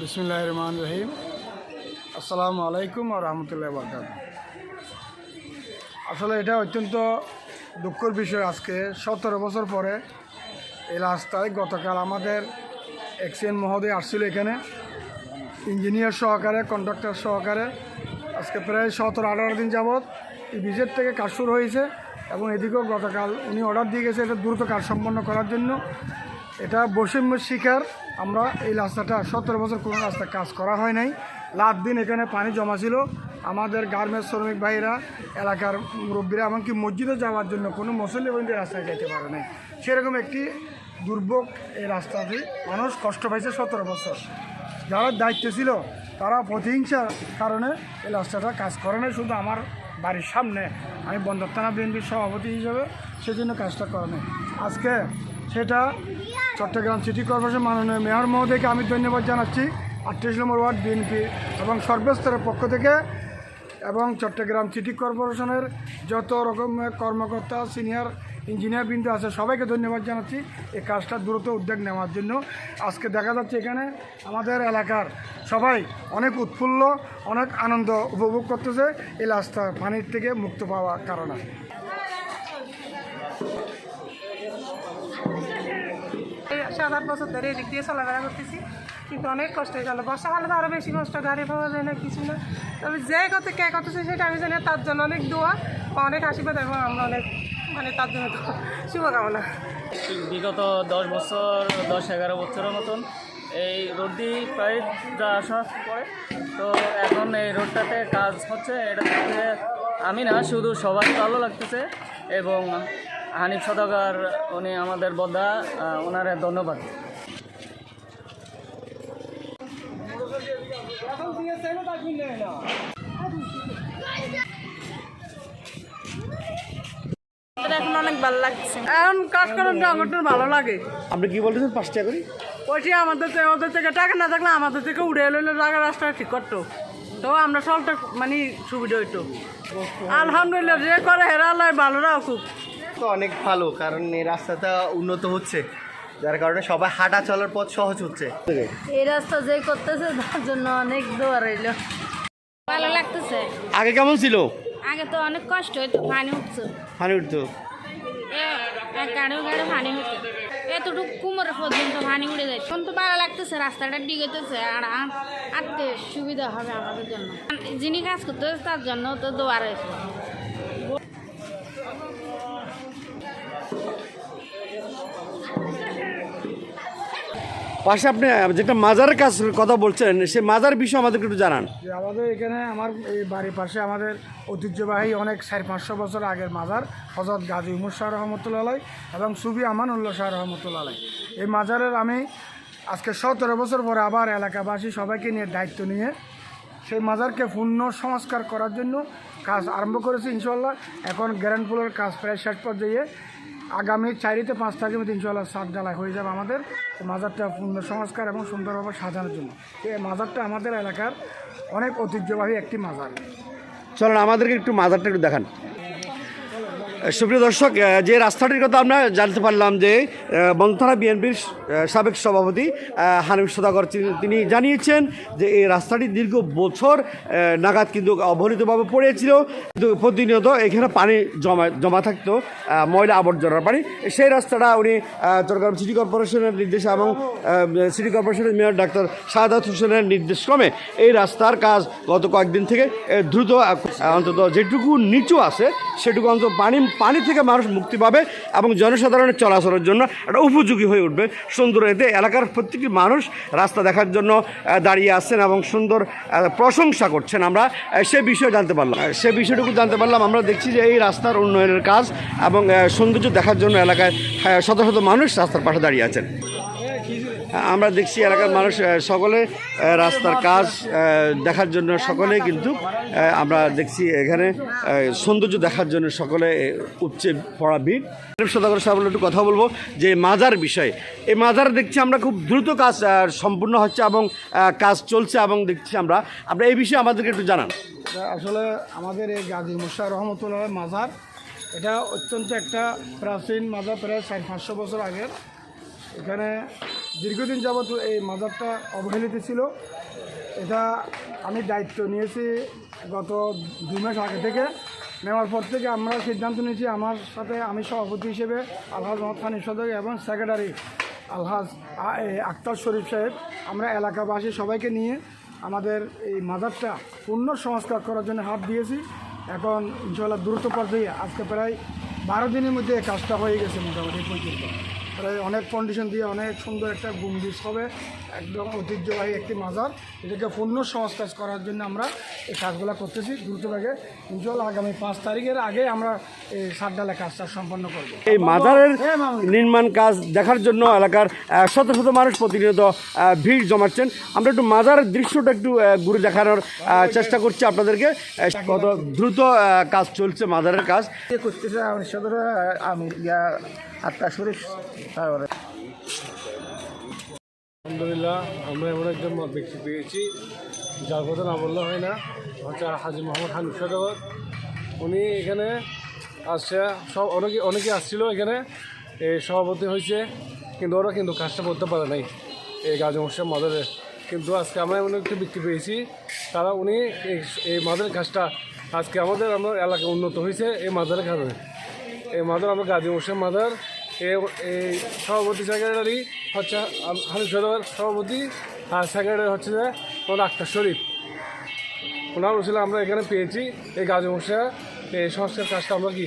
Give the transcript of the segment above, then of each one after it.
বিসমুল্লাহ রহমান রহিম আসসালামু আলাইকুম আর রহমতুল্লাহ বরকাত আসলে এটা অত্যন্ত দুঃখের বিষয় আজকে। সতেরো বছর পরে এই রাস্তায় গতকাল আমাদের এক্সিএন মহোদয় আসছিল এখানে। ইঞ্জিনিয়ার সহকারে, কন্ডাক্টর সহকারে। আজকে প্রায় সতেরো, আঠারো দিন যাবৎ ভিজেট থেকে কাজ শুরু হয়েছে এবং এদিকেও গতকাল উনি অর্ডার দিয়ে গেছে এটা দ্রুত কাজ সম্পন্ন করার জন্য। এটা বৈষম্য শিকার। আমরা এই রাস্তাটা সতেরো বছর কোনো রাস্তা কাজ করা হয় নাই। লাত দিন এখানে পানি জমা ছিল। আমাদের গার্মেন্টস শ্রমিক ভাইরা এলাকার মুরব্বীরা এমনকি মসজিদে যাওয়ার জন্য কোনো মুসল্লি বন্ধু রাস্তায় যেতে পারে নাই। সেরকম একটি দুর্ভোগ এই রাস্তাতে মানুষ কষ্ট পাইছে সতেরো বছর। যারা দায়িত্ব ছিল, তারা প্রতিহিংসার কারণে এই রাস্তাটা কাজ করে নাই। শুধু আমার বাড়ির সামনে, আমি বন্দর থানা বিএনপির সভাপতি হিসেবে সেজন্য কাজটা করে নেই। আজকে সেটা চট্টগ্রাম সিটি কর্পোরেশন মাননীয় মেয়র মহোদয়কে আমি ধন্যবাদ জানাচ্ছি, আটত্রিশ নম্বর ওয়ার্ড বিএনপি এবং সর্বস্তরের পক্ষ থেকে এবং চট্টগ্রাম সিটি কর্পোরেশনের যত রকমের কর্মকর্তা, সিনিয়র ইঞ্জিনিয়ার বিন্দু আছে, সবাইকে ধন্যবাদ জানাচ্ছি। এই কাজটা দ্রুত উদ্যোগ নেওয়ার জন্য আজকে দেখা যাচ্ছে এখানে আমাদের এলাকার সবাই অনেক উৎফুল্ল, অনেক আনন্দ উপভোগ করতেছে এই রাস্তা পানির থেকে মুক্ত পাওয়ার কারণে। সাত আট বছর ধরে এদিক দিয়ে চলাফেরা করতেছি, কিন্তু অনেক কষ্ট হয়ে গেল। বর্ষাকালে তো আরও বেশি কষ্ট, গাড়ি পাওয়া যায় না, কিছু না। তবে যে কত কে করতেছে সেটা আমি জানি তার জন্য অনেক দোয়া অনেক আশীর্বাদ এবং আমরা অনেক মানে তার জন্য শুভকামনা। বিগত দশ বছর, দশ এগারো বছরের মতন এই রোডটি প্রায় যা আসা পড়ে। তো এখন এই রোডটাতে কাজ হচ্ছে, এটা আমি না, শুধু সবাই ভালো লাগতেছে এবং হানিফ সদাগার উনি আমাদের বদা ওনারে ধন্যবাদ। এখন অনেক ভালো লাগছে। এখন কাজ জঙ্গলটা ভালো লাগে। আপনি কি বলতেছেন পাঁচ টাকা করে? ওইটি আমাদের থেকে ওদের থেকে টাকা না থাকলে আমাদের থেকে উড়ে এলো রাস্তা ঠিক করতো। তো আমরা সবটা মানে সুবিধা হইতো। আলহামদুলিল্লাহ যে করে হেরা আল্লাহ ভালো রাখুক তো অনেক ভালো কারণ এই রাস্তাটা উন্নত হচ্ছে। যার কারণে সবাই হাঁটা চলার পথ সহজ হচ্ছে। এই রাস্তা যে করতেছে তার জন্য অনেক দোয়া রইল। ভালো লাগতেছে? আগে কেমন ছিল? আগে তো অনেক কষ্ট হইতো পানি উঠছে পানি উঠতো? গাড়ি পানি হতো এতটুকু কুমোর পর্যন্ত পানি উড়ে যায়। এখন তো ভালো লাগতেছে রাস্তাটা ডিগেতেছে আর আটতে সুবিধা হবে আমাদের জন্য। যিনি কাজ করতেছে তার জন্য তো দোয়া রয়েছে পাশে আপনি, যেটা মাজারের কাজ কথা বলছেন, সেই মাজার বিষয়ে আমাদেরকে একটু জানান। আমাদের এখানে আমার এই বাড়ির পাশে আমাদের ঐতিহ্যবাহী অনেক চার পাঁচশো বছর আগের মাজার হজরত গাজী উমর শাহ রহমতুল্লাহ এবং সুবি আমানুল্লাহ শাহ রহমতুল্লাহ এই মাজারের আমি আজকে সতেরো বছর পরে আবার এলাকাবাসী সবাইকে নিয়ে দায়িত্ব নিয়ে সেই মাজারকে পূর্ণ সংস্কার করার জন্য কাজ আরম্ভ করেছি ইনশাল্লাহ এখন গ্র্যান্ড ফুলের কাজ প্রায় শেষ পর্যায়ে আগামী চারিতে পাঁচ তারিখের মধ্যে ইনশাল্লাহ সাত ডালায় হয়ে যাবে আমাদের মাজারটা পূর্ণ সংস্কার এবং সুন্দরভাবে সাজানোর জন্য। এই মাজারটা আমাদের এলাকার অনেক ঐতিহ্যবাহী একটি মাজার। চলুন, আমাদেরকে একটু মাজারটা একটু দেখান। সুপ্রিয় দর্শক যে রাস্তাটির কথা আমরা জানতে পারলাম যে বন্ধথানা বিএনপির সাবেক সভাপতি হানিফ সদাগর তিনি- জানিয়েছেন যে এই রাস্তাটি দীর্ঘ বছর নাগাদ কিন্তু অবহেলিতভাবে পড়েছিল। কিন্তু প্রতিনিয়ত এখানে পানি জমা জমা থাকতো ময়লা আবর্জনার পানি। সেই রাস্তাটা উনি চট্টগ্রাম সিটি কর্পোরেশনের নির্দেশ এবং সিটি কর্পোরেশনের মেয়র ডাক্তার শাহাদাত হোসেনের নির্দেশক্রমে এই রাস্তার কাজ গত কয়েকদিন থেকে দ্রুত অন্তত যেটুকু নিচু আছে, সেটুকু অন্তত পানি পানি থেকে মানুষ মুক্তি পাবে এবং জনসাধারণের চলাচলের জন্য একটা উপযোগী হয়ে উঠবে। সুন্দর এতে এলাকার প্রত্যেকটি মানুষ রাস্তা দেখার জন্য দাঁড়িয়ে আসছেন এবং সুন্দর প্রশংসা করছেন। আমরা সে বিষয়ে জানতে পারলাম। সে বিষয়টুকু জানতে পারলাম। আমরা দেখছি যে এই রাস্তার উন্নয়নের কাজ এবং সৌন্দর্য দেখার জন্য এলাকায় শত শত মানুষ রাস্তার পাশে দাঁড়িয়ে আছেন। আমরা দেখছি এলাকার মানুষ সকলে রাস্তার কাজ দেখার জন্য সকলে, কিন্তু আমরা দেখছি এখানে সৌন্দর্য দেখার জন্য সকলে উপচে পড়া ভিড়। সদাগর সাহেব একটু কথা বলব যে মাজার বিষয়ে। এই মাজার দেখছি আমরা খুব দ্রুত কাজ সম্পূর্ণ হচ্ছে এবং কাজ চলছে এবং দেখছি আমরা। আমরা এই বিষয়ে আমাদেরকে একটু জানান। আসলে আমাদের এই গাজী মুসা রহমতুল্লাহ মাজার। এটা অত্যন্ত একটা প্রাচীন মাজার, প্রায় চার পাঁচশো বছর আগের। এখানে দীর্ঘদিন যাবৎ এই মাজারটা অবহেলিত ছিল। এটা আমি দায়িত্ব নিয়েছি গত দু মাস আগে থেকে। নেওয়ার পর থেকে আমরা সিদ্ধান্ত নিয়েছি আমার সাথে আমি সভাপতি হিসেবে আলহাজ মোহাম্মদ খান সদক এবং সেক্রেটারি আলহাজ আক্তার শরীফ সাহেব। আমরা এলাকাবাসী সবাইকে নিয়ে আমাদের এই মাজারটা পূর্ণ সংস্কার করার জন্য হাত দিয়েছি। এখন ইনশাল্লাহ দ্রুত পর্যায়ে আজকে প্রায় বারো দিনের মধ্যে কাজটা হয়ে গেছে মোটামুটি পর্যন্ত। প্রায় অনেক কন্ডিশন দিয়ে অনেক সুন্দর একটা গুম্বিস হবে একদম ঐতিহ্যবাহী একটি মাজার। এটাকে পূর্ণ সংস্কার করার জন্য আমরা এই কাজগুলো করতেছি। দ্রুতভাগে ইনশাল্লাহ আগামী পাঁচ তারিখের আগে আমরা এই সাতডালে কাজটা সম্পন্ন করব। এই মাজারের হ্যাঁ, নির্মাণ কাজ দেখার জন্য এলাকার শত শত মানুষ প্রতিনিয়ত ভিড় জমাচ্ছেন। আমরা একটু মাজারের দৃশ্যটা একটু ঘুরে দেখানোর চেষ্টা করছি আপনাদেরকে। কত দ্রুত কাজ চলছে মাজারের কাজ। করতেছে আমি সদর আমি তারপরে। আলহামদুলিল্লাহ, আমরা এমন একজন ব্যক্তি পেয়েছি, যার কথা না বললে হয় না। হচ্ছে হাজি মোহাম্মদ হানিফ সদাগর। উনি এখানে আসছে, সব অনেকে অনেকে আসছিল এখানে। এই সভাপতি হয়েছে, কিন্তু ওরা কিন্তু কাজটা করতে পারে নাই। এই গাজী মশাই মাদারে। কিন্তু আজকে আমরা এমন একটি ব্যক্তি পেয়েছি, তারা উনি এই মাদারের কাজটা আজকে আমাদের আমার এলাকা উন্নত হয়েছে এই মাদারের কারণে। এই মাদার আমরা গাজী মোশেম মাদার এই সভাপতি সেক্রেটারি হচ্ছে হানিফ সদর সভাপতি, আর সেক্রেটারি হচ্ছে যে ওনার আক্তার শরীফ। ওনার উচিলে আমরা এখানে পেয়েছি, এই গাজী মোশা এই সংস্কার কাজটা আমরা কি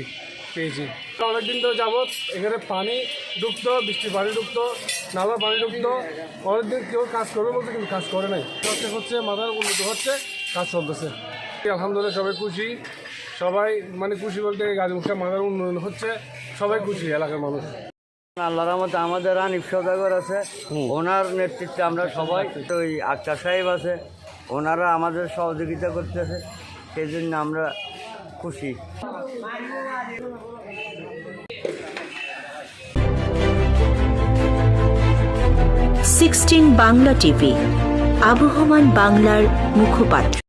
পেয়েছি। অনেকদিন ধরে যাবৎ এখানে পানি ঢুকতো বৃষ্টির পানি ঢুকতো নালার পানি ঢুকতো অনেকদিন কেউ কাজ করবে বলতে কিন্তু কাজ করে নাই। হচ্ছে মাথার উন্নত হচ্ছে, কাজ চলতেছে। আলহামদুলিল্লাহ সবাই খুশি। সবাই মানে খুশি বলতে গাজী মুখটা মাথার উন্নয়ন হচ্ছে সবাই খুশি এলাকার মানুষ। আল্লাহর রহমতে আমাদের রানিফ সদাগর আছে ওনার নেতৃত্বে আমরা সবাই তো ওই আক্তার সাহেব আছে ওনারা আমাদের সহযোগিতা করতেছে সেই জন্য আমরা খুশি। সিক্সটিন বাংলা টিভি আবহমান বাংলার মুখপাত্র।